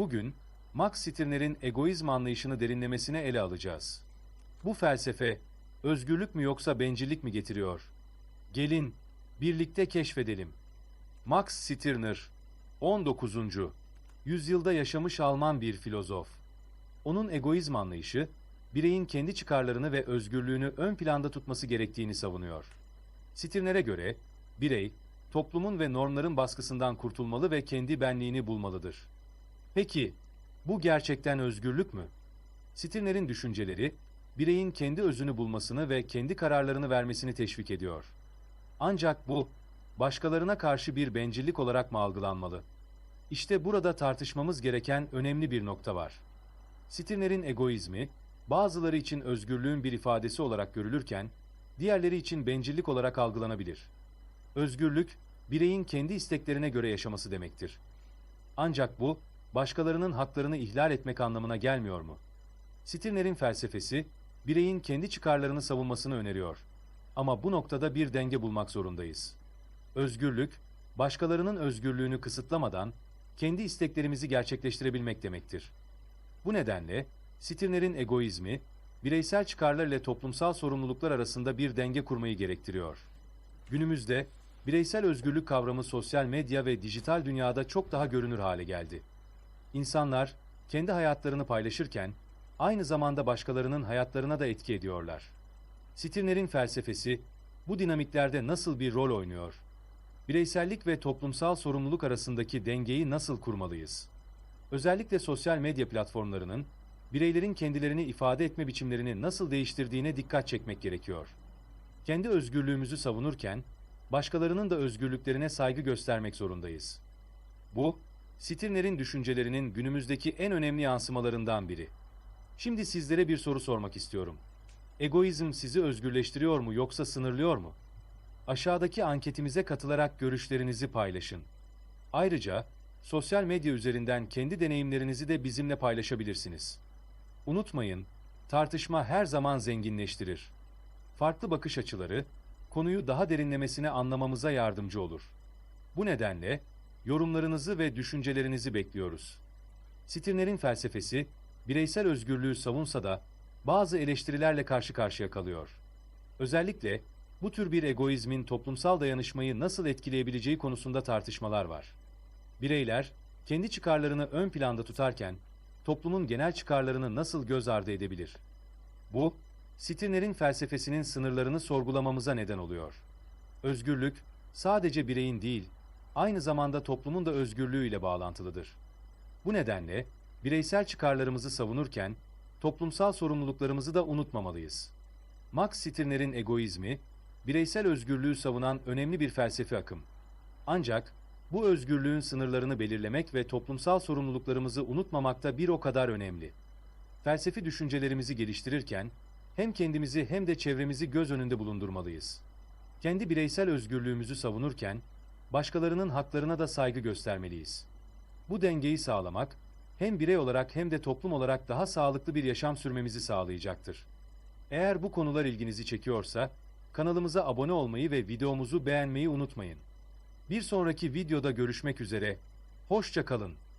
Bugün, Max Stirner'in egoizm anlayışını derinlemesine ele alacağız. Bu felsefe, özgürlük mü yoksa bencillik mi getiriyor? Gelin, birlikte keşfedelim. Max Stirner, 19. yüzyılda yaşamış Alman bir filozof. Onun egoizm anlayışı, bireyin kendi çıkarlarını ve özgürlüğünü ön planda tutması gerektiğini savunuyor. Stirner'e göre, birey, toplumun ve normların baskısından kurtulmalı ve kendi benliğini bulmalıdır. Peki, bu gerçekten özgürlük mü? Stirner'in düşünceleri, bireyin kendi özünü bulmasını ve kendi kararlarını vermesini teşvik ediyor. Ancak bu, başkalarına karşı bir bencillik olarak mı algılanmalı? İşte burada tartışmamız gereken önemli bir nokta var. Stirner'in egoizmi, bazıları için özgürlüğün bir ifadesi olarak görülürken, diğerleri için bencillik olarak algılanabilir. Özgürlük, bireyin kendi isteklerine göre yaşaması demektir. Ancak bu, başkalarının haklarını ihlal etmek anlamına gelmiyor mu? Stirner'in felsefesi, bireyin kendi çıkarlarını savunmasını öneriyor. Ama bu noktada bir denge bulmak zorundayız. Özgürlük, başkalarının özgürlüğünü kısıtlamadan, kendi isteklerimizi gerçekleştirebilmek demektir. Bu nedenle, Stirner'in egoizmi, bireysel çıkarlar ile toplumsal sorumluluklar arasında bir denge kurmayı gerektiriyor. Günümüzde, bireysel özgürlük kavramı sosyal medya ve dijital dünyada çok daha görünür hale geldi. İnsanlar, kendi hayatlarını paylaşırken, aynı zamanda başkalarının hayatlarına da etki ediyorlar. Stirner'in felsefesi, bu dinamiklerde nasıl bir rol oynuyor? Bireysellik ve toplumsal sorumluluk arasındaki dengeyi nasıl kurmalıyız? Özellikle sosyal medya platformlarının, bireylerin kendilerini ifade etme biçimlerini nasıl değiştirdiğine dikkat çekmek gerekiyor. Kendi özgürlüğümüzü savunurken, başkalarının da özgürlüklerine saygı göstermek zorundayız. Bu, Stirner'in düşüncelerinin günümüzdeki en önemli yansımalarından biri. Şimdi sizlere bir soru sormak istiyorum. Egoizm sizi özgürleştiriyor mu yoksa sınırlıyor mu? Aşağıdaki anketimize katılarak görüşlerinizi paylaşın. Ayrıca sosyal medya üzerinden kendi deneyimlerinizi de bizimle paylaşabilirsiniz. Unutmayın, tartışma her zaman zenginleştirir. Farklı bakış açıları konuyu daha derinlemesine anlamamıza yardımcı olur. Bu nedenle yorumlarınızı ve düşüncelerinizi bekliyoruz. Stirner'in felsefesi bireysel özgürlüğü savunsa da bazı eleştirilerle karşı karşıya kalıyor. Özellikle bu tür bir egoizmin toplumsal dayanışmayı nasıl etkileyebileceği konusunda tartışmalar var. Bireyler kendi çıkarlarını ön planda tutarken toplumun genel çıkarlarını nasıl göz ardı edebilir? Bu, Stirner'in felsefesinin sınırlarını sorgulamamıza neden oluyor. Özgürlük sadece bireyin değil, aynı zamanda toplumun da özgürlüğüyle bağlantılıdır. Bu nedenle bireysel çıkarlarımızı savunurken toplumsal sorumluluklarımızı da unutmamalıyız. Max Stirner'in egoizmi, bireysel özgürlüğü savunan önemli bir felsefi akım. Ancak bu özgürlüğün sınırlarını belirlemek ve toplumsal sorumluluklarımızı unutmamak da bir o kadar önemli. Felsefi düşüncelerimizi geliştirirken hem kendimizi hem de çevremizi göz önünde bulundurmalıyız. Kendi bireysel özgürlüğümüzü savunurken başkalarının haklarına da saygı göstermeliyiz. Bu dengeyi sağlamak hem birey olarak hem de toplum olarak daha sağlıklı bir yaşam sürmemizi sağlayacaktır. Eğer bu konular ilginizi çekiyorsa kanalımıza abone olmayı ve videomuzu beğenmeyi unutmayın. Bir sonraki videoda görüşmek üzere. Hoşça kalın.